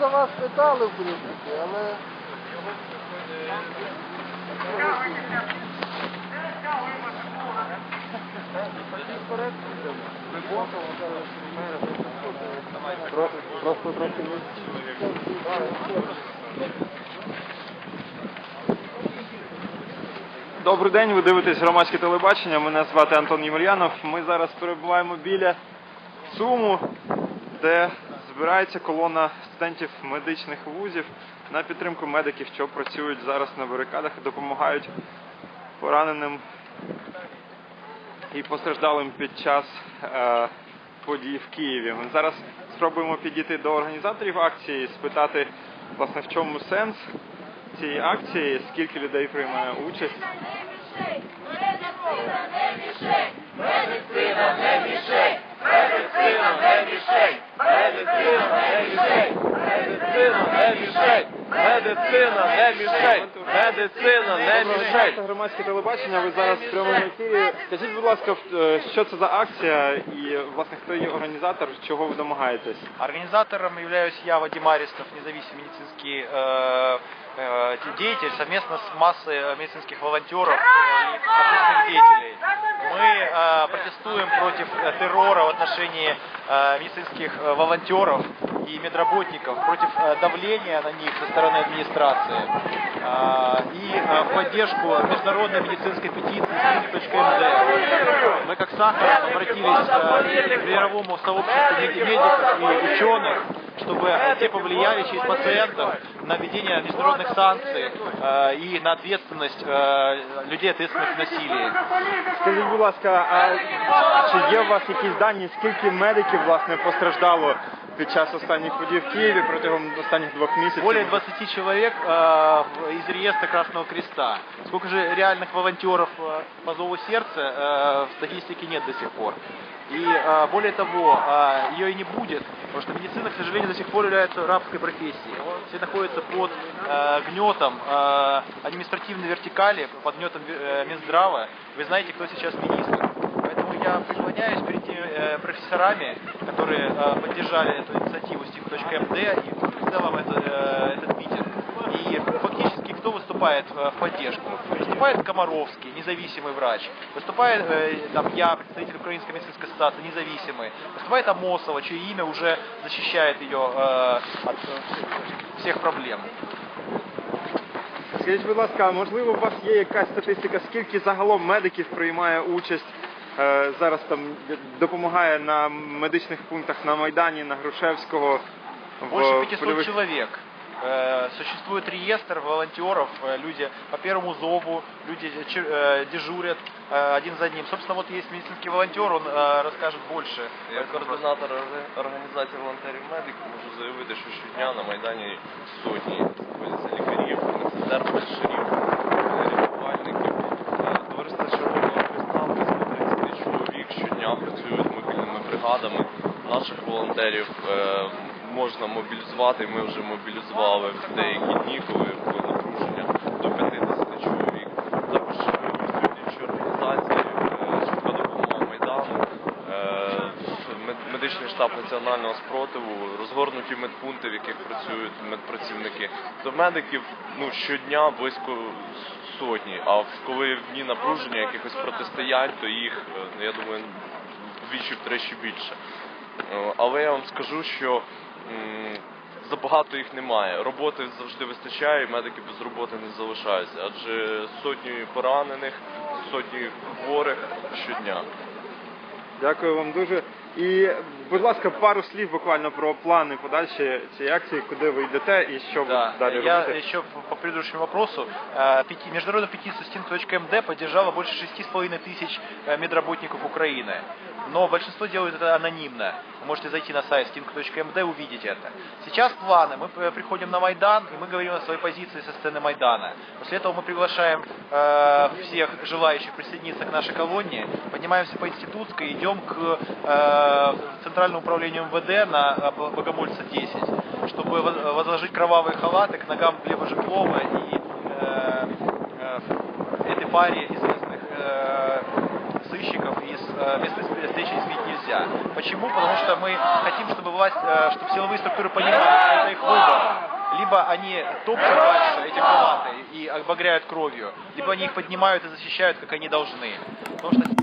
за вас питали, в принципі, але... Просто трохи Добрий день, ви дивитесь громадське телебачення. Мене звати Антон Ємельянов. Ми зараз перебуваємо біля Суму, де збирається колона студентів медичних вузів на підтримку медиків, що працюють зараз на барикадах і допомагають пораненим і постраждалим під час е, подій в Києві. Ми зараз спробуємо підійти до організаторів акції, спитати, власне, в чому сенс цієї акції, скільки людей приймає участь. Медицина не мішень! Медицина не мішень! Це громадське телебачення. Ви зараз в прямому ефірі. Скажіть, будь ласка, е, що це за акція і власне хто є організатор, чого ви домагаєтесь? Организатором являюсь я, Вадим Арестов, независимый медицинский э, э, деятель, совместно с массой э, медицинских волонтеров и общественных деятелей. Мы э, протестуем против э, террора в отношении э, медицинских э, волонтеров и медработников, против э, давления на них со стороны администрации э, и э, в поддержку международной медицинской петиции «Сними.мд». Мы как Сахар обратились э, к мировому сообществу мед- медиков и ученых, чтобы те повлияли через пациентов на введение международных санкций э, и на ответственность э, людей, ответственных в насилии. Скажіть, будь ласка, а чи є у вас якісь дані, скільки медиків власне постраждало під час останніх подій в Києві протягом останніх двох місяців? Более 20 человек э, в- из реестра Красного Креста. Сколько же реальных волонтеров э, по зову сердца э, в статистике нет до сих пор. И э, более того, э, ее и не будет, потому что медицина, к сожалению, до сих пор является рабской профессией. Все находятся под э, гнетом э, административной вертикали, под гнетом э, Минздрава. Вы знаете, кто сейчас министр. Поэтому я преклоняюсь перед теми э, профессорами, которые э, поддержали эту инициативу Стик.МД и в целом это, э, этот митинг. И фактически кто выступает э, в поддержку? Выступает Комаровский, независимый врач. Выступает э, там, я, представитель Украинской медицинской ассоциации, независимый. Выступает Амосова, чье имя уже защищает ее э, от э, всех проблем. Скажіть, будь ласка, а можливо, у вас є якась статистика, скільки загалом медиків приймає участь е, зараз там допомагає на медичних пунктах на Майдані, на Грушевського? в Больше 500 польових- человек. Э, Существует реестр волонтеров, э, люди по первому зову, люди че- э, дежурят э, один за одним. Собственно, вот есть медицинский волонтер, он э, расскажет больше. Як координатор орг- організації волонтерів медиків можу заявити, що щодня на Майдані сотні знаходяться лікарів, медсестер, фельдшерів, бригадами. Наших волонтерів е, можна мобілізувати, ми вже мобілізували в деякі дні, коли було напруження до 50 чоловік. Також інші організації, е, швидка допомога Майдану, е, медичний штаб національного спротиву, розгорнуті медпункти, в яких працюють медпрацівники. До медиків ну, щодня близько сотні, а коли в дні напруження якихось протистоянь, то їх, ну, я думаю, вдвічі втричі більше. Е, Але я вам скажу, що м, забагато їх немає. Роботи завжди вистачає, і медики без роботи не залишаються, адже сотні поранених, сотні хворих щодня. Дякую вам дуже. І, будь ласка, пару слів буквально про плани подальші цієї акції, куди ви йдете і що Да, ви далі я робите. еще по- по предыдущему вопросу. Э, пети- Международную петицию Steam.md поддержала больше 6,5 тысяч э, медработников Украины. Но большинство делают это анонимно. Вы можете зайти на сайт steam.md и увидеть это. Сейчас планы. Мы приходим на Майдан, и мы говорим о своей позиции со сцены Майдана. После этого мы приглашаем э, всех желающих присоединиться к нашей колонне, поднимаемся по Институтской, идем к э, Центральному управлению МВД на э, Богомольца 10, чтобы воз- возложить кровавые халаты к ногам Глеба Житлова и э, э, этой паре известных э, сыщиков из э, места встречи изменить нельзя. Почему? Потому что мы хотим, чтобы власть, э, чтобы силовые структуры понимали, что это их выбор. Либо они топчут дальше эти палаты и обогряют кровью, либо они их поднимают и защищают, как они должны. Потому что